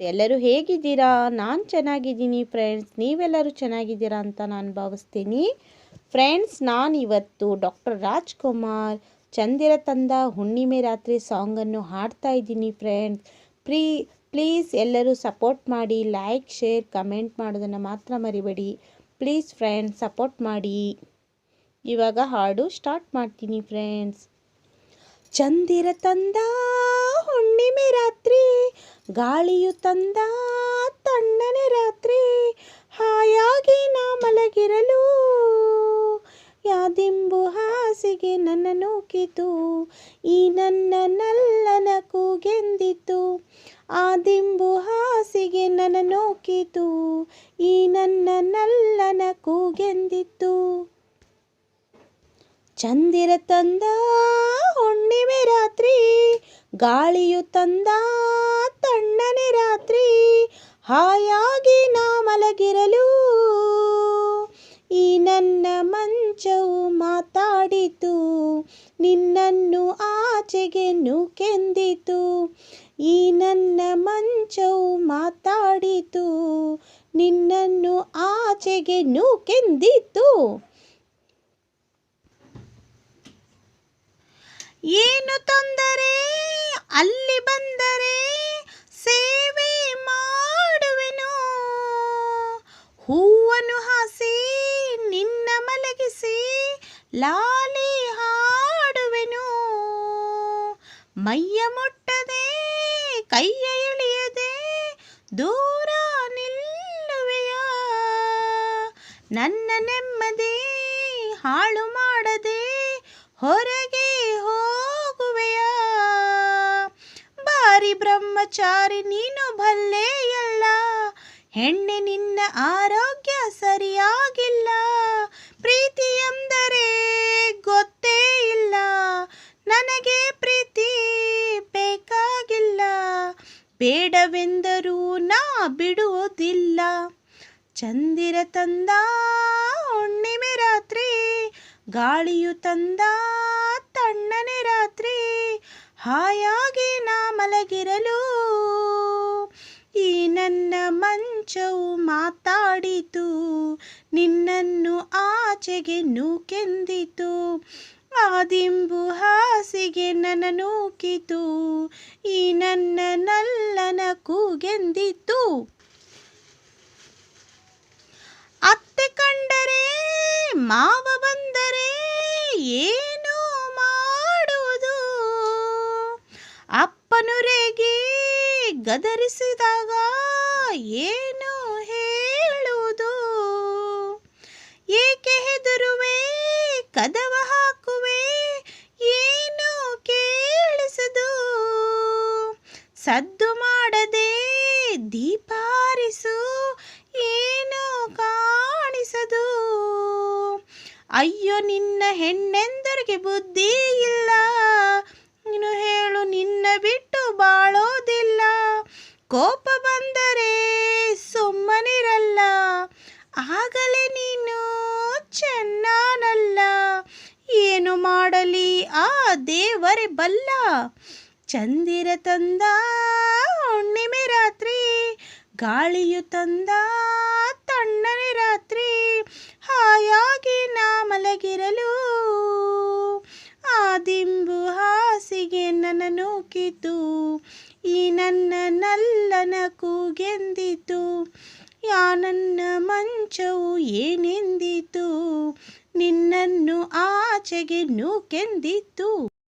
ಎಲ್ಲರೂ ಹೇಗಿದ್ದೀರಾ? ನಾನು ಚೆನ್ನಾಗಿದ್ದೀನಿ ಫ್ರೆಂಡ್ಸ್ ನೀವೆಲ್ಲರೂ ಚೆನ್ನಾಗಿದ್ದೀರಾ ಅಂತ ನಾನು ಭಾವಿಸ್ತೀನಿ. ಫ್ರೆಂಡ್ಸ್ ನಾನು ಇವತ್ತು ಡಾಕ್ಟರ್ ರಾಜ್ಕುಮಾರ್, ಚಂದಿರ ತಂದ ಹುಣ್ಣಿಮೆ ರಾತ್ರಿ ಸಾಂಗನ್ನು ಹಾಡ್ತಾ ಇದ್ದೀನಿ ಫ್ರೆಂಡ್ಸ್ ಪ್ರೀ ಪ್ಲೀಸ್ ಎಲ್ಲರೂ ಸಪೋರ್ಟ್ ಮಾಡಿ ಲೈಕ್ ಶೇರ್ ಕಮೆಂಟ್ ಮಾಡೋದನ್ನು ಮಾತ್ರ ಮರಿಬೇಡಿ. ಪ್ಲೀಸ್ ಫ್ರೆಂಡ್ಸ್ ಸಪೋರ್ಟ್ ಮಾಡಿ. ಇವಾಗ ಹಾಡು ಸ್ಟಾರ್ಟ್ ಮಾಡ್ತೀನಿ ಫ್ರೆಂಡ್ಸ್ ಚಂದಿರ ತಂದ ಹುಣ್ಣಿಮೆ ರಾತ್ರಿ ಗಾಳಿಯು ತಂದ ತಣ್ಣನೆ ರಾತ್ರಿ, ಹಾಯಾಗಿ ನಾ ಮಲಗಿರಲು. ಯಾದಿಂಬು ಹಾಸಿಗೆ ನನ್ನ ನೂಕಿತು, ಈ ನನ್ನ ನಲ್ಲನ ಕೂಗೆಂದಿತು. ಆ ದಿಂಬು ಹಾಸಿಗೆ ನನ್ನ ನೂಕಿತು, ಈ ನನ್ನ ನಲ್ಲನ ಕೂಗೆಂದಿತ್ತು ಚಂದಿರ ತಂದ ಹುಣ್ಣಿಮೆ ರಾತ್ರಿ, ಗಾಳಿಯು ತಂದ ಆಚೆಗೆ ನೂಕೆಂದಿತು ಈ ನನ್ನ ಮಂಚವು ಮಾತಾಡಿತು. ನಿನ್ನನ್ನು ಆಚೆಗೆ ನೂಕೆಂದಿತು ಏನು ತೊಂದರೆ? ಅಲ್ಲಿ ಬಂದರೆ ಸೇವೆ ಮಾಡುವೆನು. ಹೂವನ್ನು ಹಾಸಿ ನಿನ್ನ ಮಲಗಿಸಿ ಲಾಲಿ ಮೈಯ ಮುಟ್ಟದೆ ಕೈಯ ಎಳೆಯದೆ, ದೂರ ನಿಲ್ಲುವೆಯ. ನನ್ನ ನೆಮ್ಮದಿ ಹಾಳು ಮಾಡದೆ ಹೊರಗೆ ಹೋಗುವೆಯ. ಬಾರಿ ಬ್ರಹ್ಮಚಾರಿ, ನೀನು ಭಲ್ಲೆಯಲ್ಲ ಹೆಣ್ಣೆ ನಿನ್ನ ಆರೋಗ್ಯ ಸರಿಯಾಗಿಲ್ಲ. ಬೇಡವೆಂದರೂ ನಾ ಬಿಡುವುದಿಲ್ಲ. ಚಂದಿರ ತಂದ ಹುಣ್ಣಿಮೆ ರಾತ್ರಿ, ಗಾಳಿಯು ತಂದ ತಣ್ಣನೆ ರಾತ್ರಿ, ಹಾಯಾಗಿ ನಾ ಮಲಗಿರಲು. ಈ ನನ್ನ ಮಂಚವು ಮಾತಾಡಿತು, ನಿನ್ನನ್ನು ಆಚೆಗೆ ನೂಕೆಂದಿತು. ಆದಿಂಬು ಹಾಸಿಗೆ ನನ್ನ ನೂಕಿತು, ಈ ನನ್ನ ನಲ್ಲನ ಕೂಗೆಂದಿತು ಅತ್ತೆ ಕಂಡರೆ, ಮಾವ ಬಂದರೆ ಏನು ಮಾಡುವುದು? ಅಪ್ಪನುರೆಗೆ ಗದರಿಸಿದಾಗ ಏನು ಹೇಳುವುದು? ಏಕೆ ಹೆದರುವೆ, ಕದವ ಸದ್ದು ಮಾಡದೆ ದೀಪಾರಿಸು ಏನು ಕಾಣಿಸದು? ಅಯ್ಯೋ, ನಿನ್ನ ಹೆಣ್ಣೆಂದರಿಗೆ ಬುದ್ಧಿ ಇಲ್ಲ. ನೀನು ಹೇಳು, ನಿನ್ನ ಬಿಟ್ಟು ಬಾಳೋದಿಲ್ಲ. ಕೋಪ ಬಂದರೆ ಸುಮ್ಮನಿರಲ್ಲ. ಆಗಲೇ ನೀನು ಚೆನ್ನಾನಲ್ಲ. ಏನು ಮಾಡಲಿ? ಆ ದೇವರೇ ಬಲ್ಲ. ಚಂದಿರ ತಂದ ಹುಣ್ಣಿಮೆ ರಾತ್ರಿ, ಗಾಳಿಯು ತಂದ ತಣ್ಣನೆ ರಾತ್ರಿ, ಹಾಯಾಗಿ ನಾ ಮಲಗಿರಲು. ಆದಿಂಬು ದಿಂಬು ಹಾಸಿಗೆ ನನ್ನ ನೂಕಿತು, ಈ ನನ್ನ ನಲ್ಲನ ಕೂಗೆಂದಿತು. ಯಾ ನನ್ನ ಮಂಚವು ಏನೆಂದಿತು, ನಿನ್ನನ್ನು ಆಚೆಗೆ ನೂಕೆಂದಿತು.